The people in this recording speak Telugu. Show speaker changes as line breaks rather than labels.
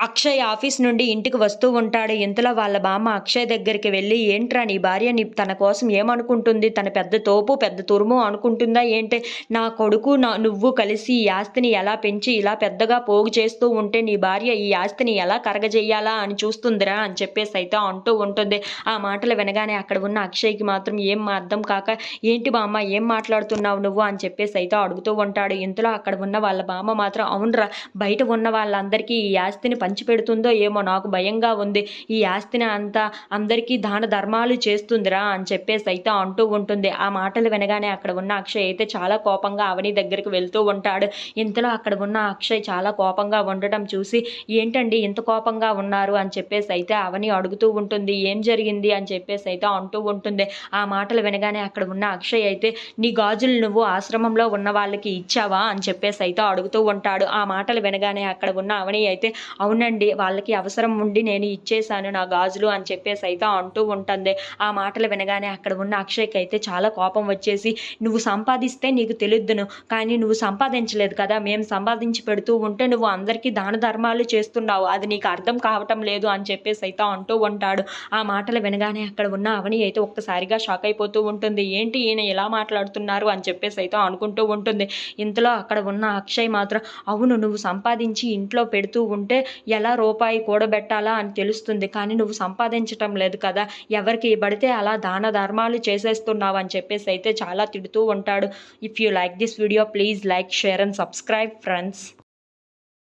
అక్షయ్ ఆఫీస్ నుండి ఇంటికి వస్తూ ఉంటాడు. ఇంతలో వాళ్ళ బామ్మ అక్షయ్ దగ్గరికి వెళ్ళి ఏంట్రా నీ భార్య నీ తన కోసం ఏమనుకుంటుంది? తన పెద్ద తోపు పెద్ద తురుము అనుకుంటుందా ఏంటి? నా కొడుకు నా నువ్వు కలిసి ఈ ఆస్తిని ఎలా పెంచి ఇలా పెద్దగా పోగు చేస్తూ ఉంటే నీ భార్య ఈ ఆస్తిని ఎలా కరగజేయాలా అని చూస్తుందిరా అని చెప్పేసి అయితే అంటూ ఉంటుంది. ఆ మాటలు వినగానే అక్కడ ఉన్న అక్షయ్కి మాత్రం ఏం అర్థం కాక ఏంటి బామ్మ ఏం మాట్లాడుతున్నావు నువ్వు? అని చెప్పేసి అయితే అడుగుతూ ఉంటాడు. ఇంతలో అక్కడ ఉన్న వాళ్ళ బామ్మ మాత్రం అవునరా బయట ఉన్న వాళ్ళందరికీ ఈ ఆస్తిని పంచిపెడుతుందో ఏమో నాకు భయంగా ఉంది. ఈ ఆస్తిని అంతా అందరికీ దాన ధర్మాలు చేస్తుందిరా అని చెప్పేసి అయితే అంటూ ఉంటుంది. ఆ మాటలు వినగానే అక్కడ ఉన్న అక్షయ్ అయితే చాలా కోపంగా అవని దగ్గరికి వెళ్తూ ఉంటాడు. ఇంతలో అక్కడ ఉన్న అక్షయ్ చాలా కోపంగా ఉండటం చూసి ఏంటండి ఇంత కోపంగా ఉన్నారు? అని చెప్పేసి అయితే అవని అడుగుతూ ఉంటుంది. ఏం జరిగింది? అని చెప్పేసి అయితే అంటూ ఉంటుంది. ఆ మాటలు వినగానే అక్కడ ఉన్న అక్షయ్ అయితే నీ గాజులు నువ్వు ఆశ్రమంలో ఉన్న వాళ్ళకి ఇచ్చావా? అని చెప్పేసి అయితే అడుగుతూ ఉంటాడు. ఆ మాటలు వినగానే అక్కడ ఉన్న అవని అయితే అవును అవునండి వాళ్ళకి అవసరం ఉండి నేను ఇచ్చేసాను నా గాజులు అని చెప్పేసి అయితే అంటూ ఉంటుంది. ఆ మాటలు వినగానే అక్కడ ఉన్న అక్షయ్కి అయితే చాలా కోపం వచ్చేసి నువ్వు సంపాదిస్తే నీకు తెలుద్దును కానీ నువ్వు సంపాదించలేదు కదా మేము సంపాదించి పెడుతూ ఉంటే నువ్వు అందరికీ దాన ధర్మాలు చేస్తున్నావు అది నీకు అర్థం కావటం లేదు అని చెప్పేసి అయితే అంటూ ఉంటాడు. ఆ మాటలు వినగానే అక్కడ ఉన్న అవని అయితే ఒక్కసారిగా షాక్ అయిపోతూ ఉంటుంది. ఏంటి ఈయన ఎలా మాట్లాడుతున్నారు? అని చెప్పేసి అయితే అనుకుంటూ ఉంటుంది. ఇంతలో అక్కడ ఉన్న అక్షయ్ మాత్రం అవును నువ్వు సంపాదించి ఇంట్లో పెడుతూ ఉంటే ఎలా రూపాయి కూడబెట్టాలా అని తెలుస్తుంది. కానీ నువ్వు సంపాదించటం లేదు కదా. ఎవరికి పడితే అలా దాన ధర్మాలు చేసేస్తున్నావు అని చెప్పేసి అయితే చాలా తిడుతూ ఉంటాడు. If you like this video please like share and subscribe friends